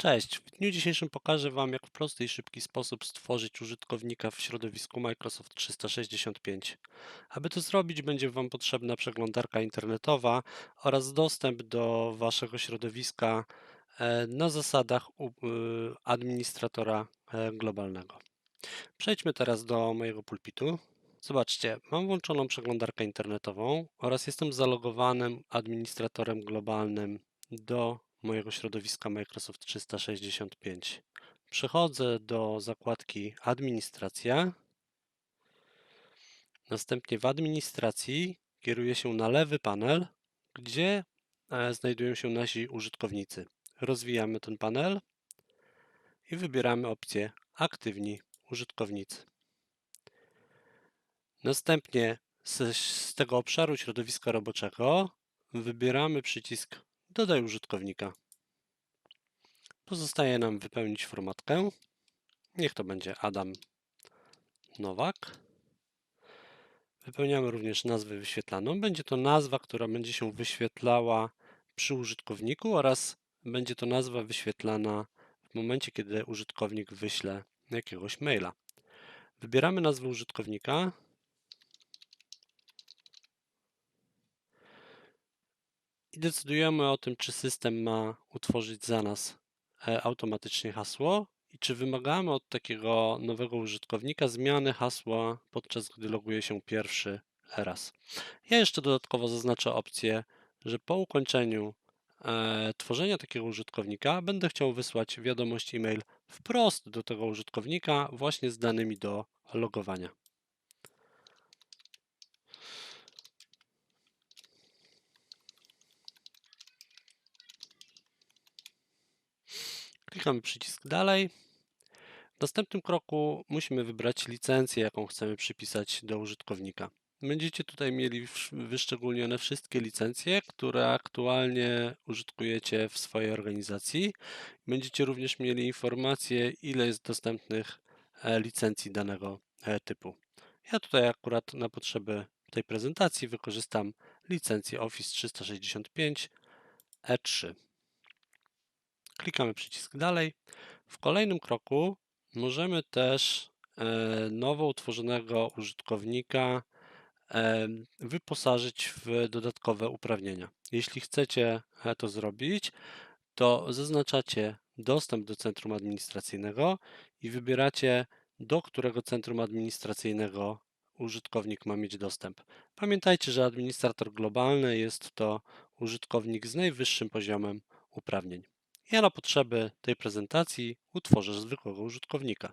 Cześć, w dniu dzisiejszym pokażę Wam, jak w prosty i szybki sposób stworzyć użytkownika w środowisku Microsoft 365. Aby to zrobić, będzie Wam potrzebna przeglądarka internetowa oraz dostęp do Waszego środowiska e, na zasadach y, administratora e, globalnego. Przejdźmy teraz do mojego pulpitu. Zobaczcie, mam włączoną przeglądarkę internetową oraz jestem zalogowanym administratorem globalnym do mojego środowiska Microsoft 365. Przechodzę do zakładki Administracja. Następnie w administracji kieruję się na lewy panel, gdzie e, znajdują się nasi użytkownicy. Rozwijamy ten panel i wybieramy opcję Aktywni użytkownicy. Następnie z, z tego obszaru środowiska roboczego wybieramy przycisk Dodaj użytkownika. Pozostaje nam wypełnić formatkę. Niech to będzie Adam Nowak. Wypełniamy również nazwę wyświetlaną. Będzie to nazwa, która będzie się wyświetlała przy użytkowniku oraz będzie to nazwa wyświetlana w momencie, kiedy użytkownik wyśle jakiegoś maila. Wybieramy nazwę użytkownika. Decydujemy o tym, czy system ma utworzyć za nas e, automatycznie hasło i czy wymagamy od takiego nowego użytkownika zmiany hasła, podczas gdy loguje się pierwszy raz. Ja jeszcze dodatkowo zaznaczę opcję, że po ukończeniu e, tworzenia takiego użytkownika będę chciał wysłać wiadomość e-mail wprost do tego użytkownika właśnie z danymi do logowania. Klikamy przycisk dalej. W następnym kroku musimy wybrać licencję, jaką chcemy przypisać do użytkownika. Będziecie tutaj mieli wyszczególnione wszystkie licencje, które aktualnie użytkujecie w swojej organizacji. Będziecie również mieli informację, ile jest dostępnych e, licencji danego e, typu. Ja tutaj akurat na potrzeby tej prezentacji wykorzystam licencję Office 365 E3. Klikamy przycisk dalej. W kolejnym kroku możemy też e, nowo utworzonego użytkownika e, wyposażyć w dodatkowe uprawnienia. Jeśli chcecie e, to zrobić, to zaznaczacie dostęp do centrum administracyjnego i wybieracie, do którego centrum administracyjnego użytkownik ma mieć dostęp. Pamiętajcie, że administrator globalny jest to użytkownik z najwyższym poziomem uprawnień. Ja na potrzeby tej prezentacji utworzę zwykłego użytkownika.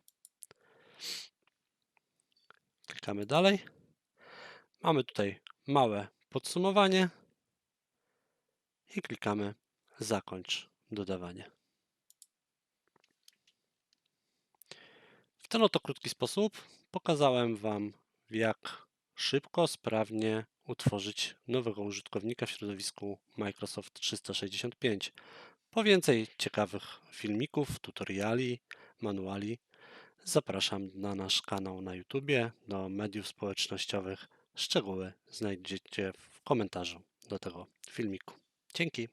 Klikamy dalej. Mamy tutaj małe podsumowanie i klikamy zakończ dodawanie. W ten oto krótki sposób pokazałem Wam, jak szybko, sprawnie utworzyć nowego użytkownika w środowisku Microsoft 365. Po więcej ciekawych filmików, tutoriali, manuali zapraszam na nasz kanał na YouTube, do mediów społecznościowych. Szczegóły znajdziecie w komentarzu do tego filmiku. Dzięki.